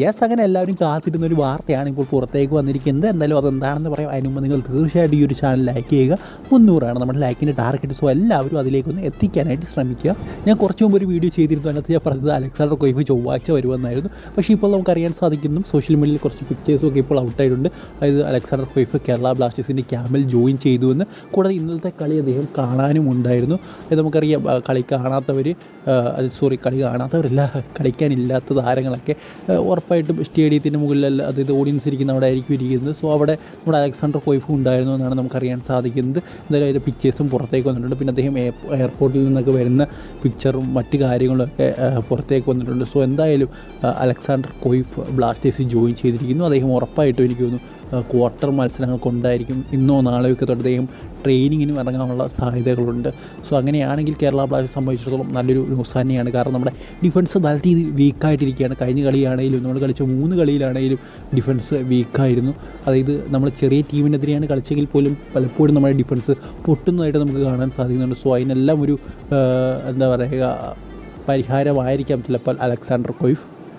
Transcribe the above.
Yes അങ്ങനെ എല്ലാവരും കാത്തിരുന്ന ഒരു വാർത്തയാണ് ഇപ്പോൾ പുറത്തേക്ക് വന്നിരിക്കുന്നത്. എന്തായാലും അതെന്താണെന്ന് പറയാം. അതിന് മുമ്പ് നിങ്ങൾ തീർച്ചയായിട്ടും ഈ ഒരു ചാനൽ ലൈക്ക് ചെയ്യുക. മുന്നൂറാണ് നമ്മുടെ ലൈക്കിന്റെ ടാർഗറ്റ് സോ എല്ലാവരും അതിലേക്കൊന്ന് എത്തിക്കാനായിട്ട് ശ്രമിക്കുക. ഞാൻ കുറച്ച് മുമ്പ് ഒരു വീഡിയോ ചെയ്തിരുന്നു. അതിനകത്ത് ഞാൻ പറഞ്ഞത് അലക്സാണ്ടർ കൊയ്ഫ് ചൊവ്വാഴ്ച വരുമെന്നായിരുന്നു. പക്ഷേ ഇപ്പോൾ നമുക്ക് അറിയാൻ സാധിക്കുന്നു സോഷ്യൽ മീഡിയയിൽ കുറച്ച് പിക്ചേഴ്സും ഒക്കെ ഇപ്പോൾ ഔട്ടായിട്ടുണ്ട് അതായത് അലക്സാണ്ടർ കൊയ്ഫ് കേരള ബ്ലാസ്റ്റേഴ്സിന്റെ ക്യാമ്പിൽ ജോയിൻ ചെയ്തു എന്ന് കൂടാതെ ഇന്നലത്തെ കളി അദ്ദേഹം കാണാനും ഉണ്ടായിരുന്നു. അത് നമുക്കറിയാം കളി കാണാത്തവർ സോറി കളി കാണാത്തവരല്ല കളിക്കാനില്ലാത്ത താരങ്ങളൊക്കെ ഉറപ്പായിട്ടും സ്റ്റേഡിയത്തിന്റെ മുകളിലല്ല അതായത് ഓഡിയൻസ് ഇരിക്കുന്ന അവിടെ ആയിരിക്കും ഇരിക്കുന്നത്. സോ അവിടെ നമ്മുടെ അലക്സാണ്ടർ കോയ്ഫ് ഉണ്ടായിരുന്നു എന്നാണ് നമുക്കറിയാൻ സാധിക്കുന്നത്. എന്തായാലും അതിന്റെ പിക്ചേഴ്സും പുറത്തേക്ക് വന്നിട്ടുണ്ട്. പിന്നെ അദ്ദേഹം എയർപോർട്ടിൽ നിന്നൊക്കെ വരുന്ന പിക്ചറും മറ്റ് കാര്യങ്ങളൊക്കെ പുറത്തേക്ക് വന്നിട്ടുണ്ട്. സോ എന്തായാലും അലക്സാണ്ടർ കൊയ്ഫ് ബ്ലാസ്റ്റേഴ്സിൽ ജോയിൻ ചെയ്തിരിക്കുന്നു. അദ്ദേഹം ഉറപ്പായിട്ടും എനിക്ക് തോന്നുന്നു ക്വാർട്ടർ മത്സരങ്ങൾക്ക് ഉണ്ടായിരിക്കും ഇന്നോ നാളെയോ ഒക്കെ തൊട്ട് അദ്ദേഹം ട്രെയിനിങ്ങിനും ഇറങ്ങാനുള്ള സാധ്യതകളുണ്ട്. സോ അങ്ങനെയാണെങ്കിൽ കേരള ബ്ലാസ്റ്റേഴ്സ് സംബന്ധിച്ചിടത്തോളം നല്ലൊരു ന്യൂസ് തന്നെയാണ്. കാരണം നമ്മുടെ ഡിഫൻസ് നല്ല രീതിയിൽ വീക്കായിട്ടിരിക്കുകയാണ് കഴിഞ്ഞ കളിയാണെങ്കിലും നമ്മൾ കളിച്ച മൂന്ന് കളിയിലാണെങ്കിലും ഡിഫൻസ് വീക്കായിരുന്നു അതായത് നമ്മൾ ചെറിയ ടീമിനെതിരെയാണ് കളിച്ചെങ്കിൽ പോലും പലപ്പോഴും നമ്മുടെ ഡിഫൻസ് പൊട്ടുന്നതായിട്ട് നമുക്ക് കാണാൻ സാധിക്കുന്നുണ്ട്. സോ അതിനെല്ലാം ഒരു എന്താ പറയുക പരിഹാരമായിരിക്കാം ചിലപ്പോൾ അലക്സാണ്ടർ കൊയ്ഫ്